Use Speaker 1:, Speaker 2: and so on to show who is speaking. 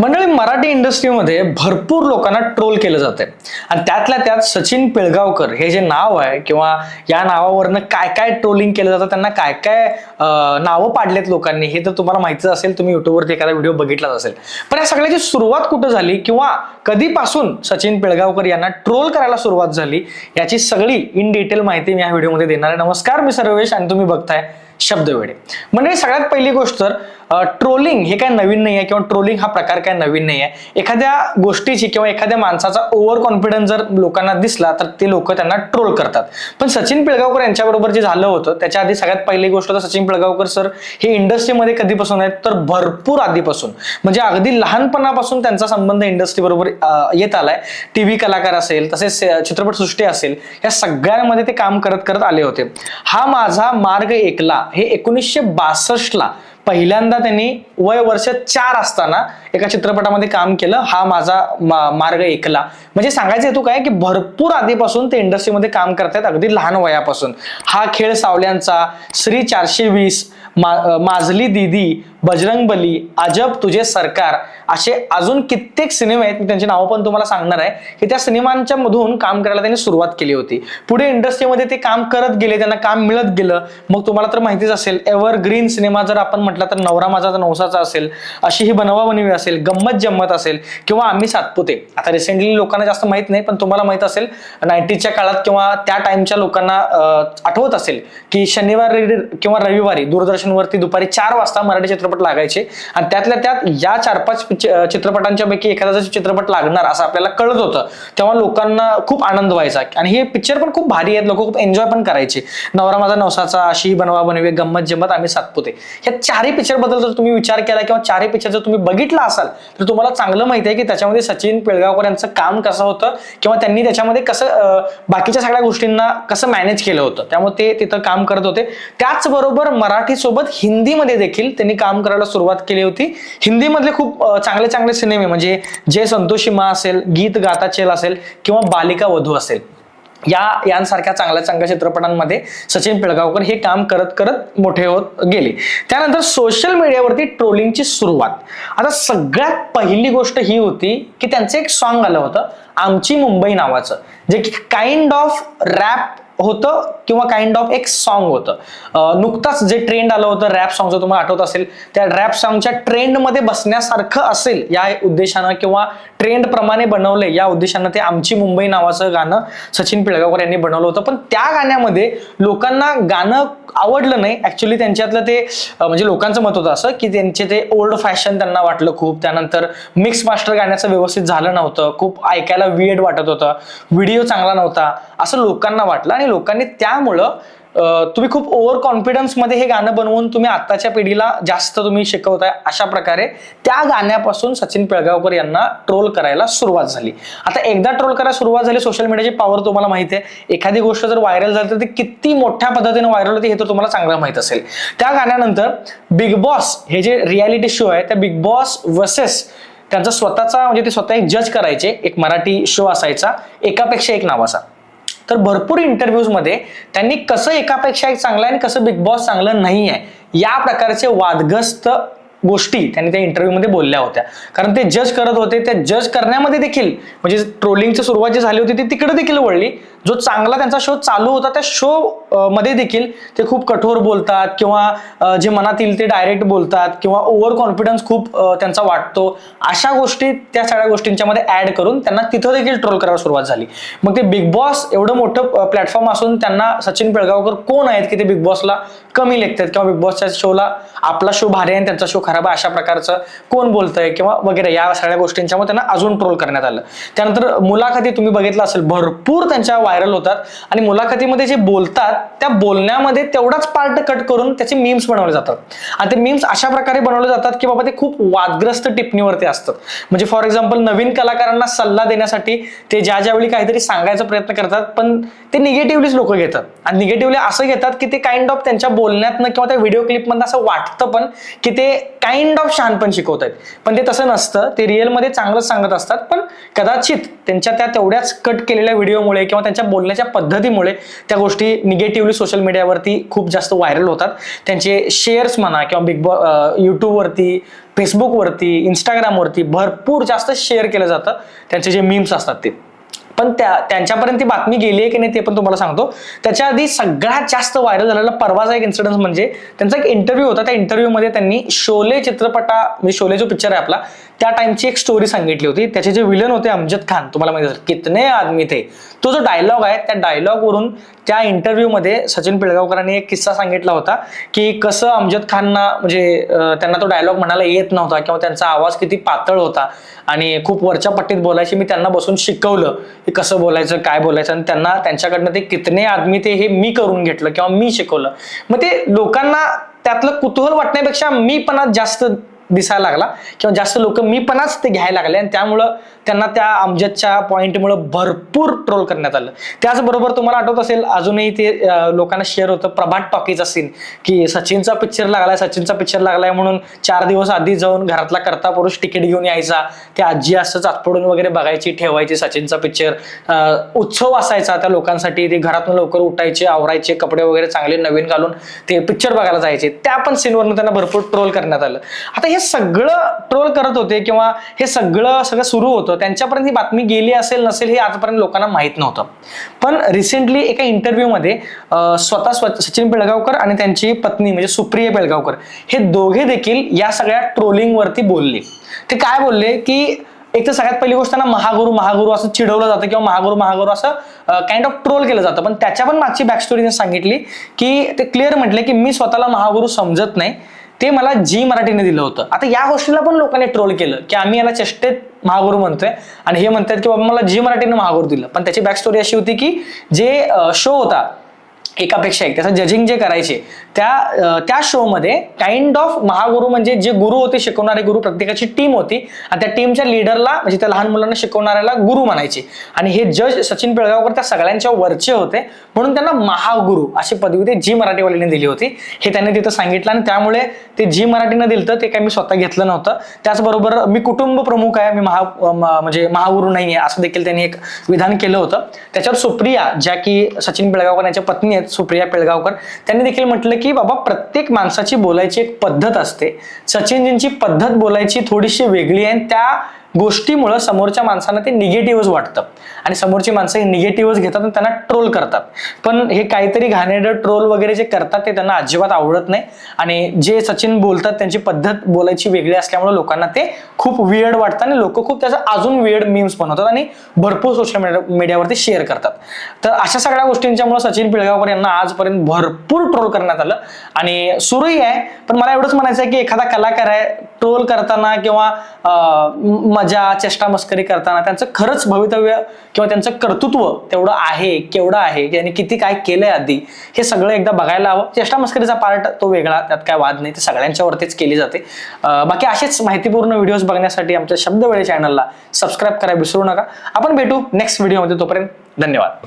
Speaker 1: मंडळी मराठी इंडस्ट्रीमध्ये भरपूर लोकांना ट्रोल केलं जाते आणि त्यातल्या त्यात सचिन पिळगावकर हे जे नाव आहे किंवा या नावावरनं काय काय ट्रोलिंग केलं जातं त्यांना काय काय नावं पाडलेत लोकांनी हे तर तुम्हाला माहितीच असेल तुम्ही युट्यूबवरती एखादा व्हिडिओ बघितलाच असेल. पण या सगळ्याची सुरुवात कुठं झाली किंवा कधीपासून सचिन पिळगावकर यांना ट्रोल करायला सुरुवात झाली याची सगळी इन डिटेल माहिती मी या व्हिडिओमध्ये देणार आहे. नमस्कार मी सर्वेश आणि तुम्ही बघताय शब्दवेडे म्हणजे सगळ्यात पहिली गोष्ट तर ट्रोलिंग हे काय नवीन नाही आहे किंवा ट्रोलिंग हा प्रकार काय नवीन नाही आहे एखाद्या गोष्टीची किंवा एखाद्या माणसाचा ओव्हर कॉन्फिडन्स जर लोकांना दिसला तर ते लोक त्यांना ट्रोल करतात. पण सचिन पिळगावकर यांच्याबरोबर जे झालं होतं त्याच्या आधी सगळ्यात पहिली गोष्ट तर सचिन पिळगावकर सर. हे इंडस्ट्रीमध्ये कधीपासून आहेत? तर भरपूर आधीपासून. म्हणजे अगदी लहानपणापासून त्यांचा संबंध इंडस्ट्री बरोबर येत आलाय. टीव्ही कलाकार असेल तसेच चित्रपटसृष्टी असेल या सगळ्यांमध्ये ते काम करत करत आले होते. हा माझा मार्ग एकला. हे एकोणीसशे बासष्टला पहिल्यांदा त्यांनी वय वर्ष चार असताना एका चित्रपटामध्ये काम केलं. हा माझा मा- मार्ग एकला म्हणजे सांगायचं हेतू काय? की भरपूर आधीपासून ते इंडस्ट्रीमध्ये काम करतात अगदी लहान वयापासून. हा खेळ सावल्यांचा श्री चारशे वीस मा माजली दीदी बजरंग बली अजब तुझे सरकार असे अजून कित्येक सिनेमे आहेत मी त्यांची नावं पण तुम्हाला सांगणार आहे की त्या सिनेमांच्या मधून काम करायला त्यांनी सुरुवात केली होती. पुढे इंडस्ट्रीमध्ये ते काम करत गेले त्यांना काम मिळत गेलं. मग तुम्हाला तर माहितीच असेल एव्हर ग्रीन सिनेमा जर आपण म्हटलं तर नवरा माझा नवसाचा असेल अशी ही बनवा बनवी असेल गंमत जम्मत असेल किंवा आम्ही सातपुते. आता रिसेंटली लोकांना जास्त माहीत नाही पण तुम्हाला माहीत असेल नाईन्टीजच्या काळात किंवा त्या टाइमच्या लोकांना आठवत असेल की शनिवार किंवा रविवारी दूरदर्शनवरती दुपारी चार वाजता मराठी चित्रपट चित्रपट लागायचे. आणि त्यातल्या त्यात या चार पाच चित्रपटांच्या पैकी एखादा चित्रपट लागणार असं आपल्याला कळत होतं तेव्हा लोकांना खूप आनंद व्हायचा. आणि हे पिक्चर पण खूप भारी आहेत लोक खूप एन्जॉय पण करायचे. नवरा माझा नवसाचा अशी बनवा बनवे गंमत जमत आम्ही सातपुते. ह्या चारही पिक्चरबद्दल जर तुम्ही विचार केला किंवा चारही पिक्चर जर तुम्ही बघितला असाल तर तुम्हाला चांगलं माहिती आहे की त्याच्यामध्ये सचिन पिळगावकर यांचं काम कसं होतं किंवा त्यांनी त्याच्यामध्ये कसं बाकीच्या सगळ्या गोष्टींना कसं मॅनेज केलं होतं. त्यामुळे ते तिथं काम करत होते. त्याचबरोबर मराठी सोबत हिंदीमध्ये देखील त्यांनी काम करायला सुरुवात केली होती. हिंदीमधले खूप चांगले चांगले सिनेमे म्हणजे जय संतोषी मा असेल गीत गाता चेल असेल किंवा बालिका वधू असेल या यांसारख्या चांगल्या चांगल्या चित्रपटांमध्ये सचिन पिळगावकर हे काम करत करत मोठे होत गेले. त्यानंतर सोशल मीडियावरती ट्रोलिंगची सुरुवात. आता सगळ्यात पहिली गोष्ट ही होती की त्यांचं एक सॉन्ग आलं होतं आमची मुंबई नावाचं. जे की काइंड ऑफ रॅप होतं किंवा काइंड ऑफ एक सॉन्ग होतं. नुकताच जे ट्रेंड आलं होतं रॅप सॉंगचं तुम्हाला आठवत असेल त्या रॅप सॉंगच्या ट्रेंडमध्ये बसण्यासारखं असेल या उद्देशानं किंवा ट्रेंडप्रमाणे बनवलंय या उद्देशानं ते आमची मुंबई नावाचं गाणं सचिन पिळगावकर यांनी बनवलं होतं. पण त्या गाण्यामध्ये लोकांना गाणं आवडलं नाही. ऍक्च्युली त्यांच्यातलं ते म्हणजे लोकांचं मत होतं असं की त्यांचे ते ओल्ड फॅशन त्यांना वाटलं खूप. त्यानंतर मिक्स मास्टर गाण्याचं व्यवस्थित झालं नव्हतं. खूप ऐकायला विएड वाटत होतं. व्हिडिओ चांगला नव्हता. असं लोकांना वाटलं आणि लोकांनी त्यामुळं तुम्ही खूप ओव्हर कॉन्फिडन्समध्ये हे गाणं बनवून तुम्ही आताच्या पिढीला जास्त तुम्ही शिकवताय अशा प्रकारे त्या गाण्यापासून सचिन पिळगावकर यांना ट्रोल करायला सुरुवात झाली. आता एकदा ट्रोल करायला सुरुवात झाली सोशल मीडियाची पॉवर तुम्हाला माहिती आहे. एखादी गोष्ट जर व्हायरल झाली तर ती किती मोठ्या पद्धतीने व्हायरल होते हे तर तुम्हाला चांगलं माहीत असेल. त्या गाण्यानंतर बिग बॉस हे जे रियालिटी शो आहे त्या बिग बॉस वर्सेस त्यांचा स्वतःचा म्हणजे ते स्वतः एक जज करायचे एक मराठी शो असायचा एकापेक्षा एक नावाचा तर भरपूर इंटरव्ह्यूजमध्ये त्यांनी कसं एकापेक्षा एक चांगलं आहे आणि कसं बिग बॉस चांगलं नाही आहे या प्रकारचे वादग्रस्त गोष्टी त्यांनी त्या इंटरव्ह्यूमध्ये बोलल्या होत्या. कारण ते जज करत होते त्या जज करण्यामध्ये देखील म्हणजे ट्रोलिंगची सुरुवात जी झाली होती ती तिकडे देखील वळली. जो चांगला त्यांचा शो चालू होता त्या शो मध्ये देखील ते खूप कठोर बोलतात किंवा जे मनात येईल ते डायरेक्ट बोलतात किंवा ओव्हर कॉन्फिडन्स खूप त्यांचा वाटतो. अशा गोष्टी त्या सगळ्या गोष्टींच्या मध्ये ऍड करून त्यांना तिथं देखील ट्रोल करायला सुरुवात झाली. मग ते बिग बॉस एवढं मोठं प्लॅटफॉर्म असून त्यांना सचिन पिळगावकर कोण आहेत की ते बिग बॉसला कमी लेखतात किंवा बिग बॉसच्या शोला आपला शो भारी आहे आणि त्यांचा शो खराब आहे अशा प्रकारचं कोण बोलतंय किंवा वगैरे या सगळ्या गोष्टींच्यामुळे त्यांना अजून ट्रोल करण्यात आलं. त्यानंतर मुलाखती तुम्ही बघितलं असेल भरपूर त्यांच्या व्हायरल होतात. आणि मुलाखतीमध्ये जे बोलतात त्या बोलण्यामध्ये तेवढाच पार्ट कट करून त्याचे मीम्स बनवले जातात. आणि ते मीम्स अशा प्रकारे बनवले जातात की बाबा ते खूप वादग्रस्त टिप्पणीवरती असतात. म्हणजे फॉर एक्झाम्पल नवीन कलाकारांना सल्ला देण्यासाठी ते ज्या ज्यावेळी काहीतरी सांगायचा प्रयत्न करतात पण ते निगेटिव्हलीच लोक घेतात. आणि निगेटिव्हली असं घेतात की ते काइंड ऑफ त्यांच्या बोलण्यातनं किंवा त्या व्हिडिओ क्लिपमधनं असं वाटतं पण की ते काइंड ऑफ शहाणपण शिकवत आहेत. पण ते तसं नसतं. ते रिअलमध्ये चांगलंच सांगत असतात. पण कदाचित त्यांच्या त्या तेवढ्याच कट केलेल्या व्हिडिओमुळे किंवा त्यांच्या बोलण्याच्या पद्धतीमुळे त्या गोष्टी निगेटिव्हली सोशल मीडियावरती खूप जास्त व्हायरल होतात. त्यांचे शेअर्स म्हणा किंवा बिग बॉ यूट्यूबवरती फेसबुकवरती इंस्टाग्रामवरती भरपूर जास्त शेअर केलं जातं. त्यांचे जे मीम्स असतात ते. पण त्या त्यांच्यापर्यंत ती बातमी गेली आहे की नाही ते पण तुम्हाला सांगतो. त्याच्या आधी सगळ्यात जास्त व्हायरल झालेला परवाचा एक इन्सिडन्स म्हणजे त्यांचा एक इंटरव्ह्यू होता. त्या इंटरव्ह्यूमध्ये त्यांनी शोले चित्रपटा म्हणजे शोले जो पिक्चर आहे आपला त्या टाइमची एक स्टोरी सांगितली होती. त्याचे जे विलन होते अमजद खान तुम्हाला माहिती असेल कितने आदमी थे. तो जो डायलॉग आहे त्या डायलॉग वरून त्या इंटरव्ह्यूमध्ये सचिन पिळगावकरांनी एक किस्सा सांगितला होता की कसं अमजद खानना म्हणजे त्यांना तो डायलॉग म्हणायला येत नव्हता किंवा त्यांचा आवाज किती पातळ होता. आणि खूप वरच्या पट्टीत बोलायची मी त्यांना बसून शिकवलं. की कसं बोलायचं काय बोलायचं आणि त्यांना त्यांच्याकडनं ते कितने आदमी ते हे मी करून घेतलं किंवा मी शिकवलं. मग ते लोकांना त्यातलं कुतूहल वाटण्यापेक्षा मी पण जास्त दिसायला लागला. किंवा जास्त लोक मी पणाच ते घ्यायला लागले आणि त्यामुळं त्यांना त्या अमजदच्या पॉईंटमुळं भरपूर ट्रोल करण्यात आलं. त्याचबरोबर तुम्हाला आठवत असेल अजूनही ते लोकांना शेअर होतं प्रभात टॉकीचा सीन की सचिनचा पिक्चर लागलाय सचिनचा पिक्चर लागलाय म्हणून चार दिवस आधी जाऊन घरातला करता पुरुष तिकीट घेऊन यायचा. ते आजी असंच आतपडून वगैरे बघायची ठेवायची सचिनचा पिक्चर उत्सव असायचा त्या लोकांसाठी. ते घरातून लवकर उठायचे आवरायचे कपडे वगैरे चांगले नवीन घालून ते पिक्चर बघायला जायचे. त्या पण सीनवरनं त्यांना भरपूर ट्रोल करण्यात आलं. आता हे सगळं ट्रोल करत होते किंवा हे सगळं सगळं सुरू होतं त्यांच्यापर्यंत ही बातमी गेली असेल नसेल हे आजपर्यंत लोकांना माहीत नव्हतं. पण रिसेंटली एका इंटरव्ह्यूमध्ये स्वतः स्व सचिन पिळगावकर आणि त्यांची पत्नी म्हणजे सुप्रिया पिळगावकर हे दोघे देखील या सगळ्या ट्रोलिंगवरती बोलले. ते काय बोलले की एक तर सगळ्यात पहिली गोष्ट त्यांना महागुरु महागुरु असं चिडवलं जातं किंवा महागुरु महागुरु असं काइंड ऑफ ट्रोल केलं जातं. पण त्याच्या पण मागची बॅक सांगितली की ते क्लिअर म्हटले की मी स्वतःला महागुरु समजत नाही. ते मला जी मराठीने दिलं होतं. आता या गोष्टीला पण लोकांनी ट्रोल केलं की आम्ही याला चेष्टेत महागुरु म्हणतोय आणि हे म्हणतात की बाबा मला जी मराठीने महागुरु दिलं. पण त्याची बॅक स्टोरी अशी होती की जे शो होता एकापेक्षा एक त्याचं जजिंग जे करायचे त्या त्या शोमध्ये काइंड ऑफ महागुरु म्हणजे जे गुरु होते शिकवणारे गुरु प्रत्येकाची टीम होती आणि त्या टीमच्या लिडरला म्हणजे त्या लहान मुलांना शिकवणाऱ्याला गुरु म्हणायचे. आणि हे जज सचिन पिळगावकर त्या सगळ्यांच्या वरचे होते. म्हणून त्यांना महागुरु अशी पदवी ते जी मराठीवाल्याने दिली होती. हे त्यांनी तिथं सांगितलं आणि त्यामुळे ते जी मराठीनं दिलं ते काही मी स्वतः घेतलं नव्हतं. त्याचबरोबर मी कुटुंब प्रमुख आहे मी महा म- म्हणजे महागुरु नाही आहे असं देखील त्यांनी एक विधान केलं होतं. त्याच्यावर सुप्रिया ज्या की सचिन पिळगावकर यांच्या पत्नी आहेत सुप्रिया पिळगावकर त्यांनी देखील म्हटलं की बाबा प्रत्येक माणसाची बोलायची एक पद्धत असते. सचिनजींची पद्धत बोलायची थोडीशी वेगळी आहे आणि त्या गोष्टीमुळं समोरच्या माणसांना ते निगेटिव्हच वाटतं. आणि समोरची माणसं हे निगेटिव्हच घेतात आणि त्यांना ट्रोल करतात. पण हे काहीतरी घाणेरडं ट्रोल वगैरे जे करतात ते त्यांना अजिबात आवडत नाही. आणि जे सचिन बोलतात त्यांची पद्धत बोलायची वेगळी असल्यामुळे लोकांना ते खूप वियर्ड वाटतं आणि लोक खूप त्याचं अजून वियर्ड मीम्स बनवतात आणि भरपूर सोशल मीडिया मीडियावरती शेअर करतात. तर अशा सगळ्या गोष्टींच्यामुळे सचिन पिळगावकर यांना आजपर्यंत भरपूर ट्रोल करण्यात आलं. आणि सुरूही आहे पण मला एवढंच म्हणायचं आहे की एखादा कलाकार आहे ट्रोल करताना किंवा मजा चेष्टा मस्करी करताना त्यांचं खरंच भवितव्य किंवा त्यांचं कर्तृत्व तेवढं आहे केवढं आहे त्यांनी किती काय केलंय आधी हे सगळं एकदा बघायला हवं. चेष्टा मस्करीचा पार्ट तो वेगळा त्यात काय वाद नाही ते सगळ्यांच्या वरतीच केली जाते. बाकी असेच माहितीपूर्ण व्हिडिओज बघण्यासाठी आमच्या शब्दवेळे चॅनलला सबस्क्राईब करायला विसरू नका. आपण भेटू नेक्स्ट व्हिडिओमध्ये तोपर्यंत धन्यवाद.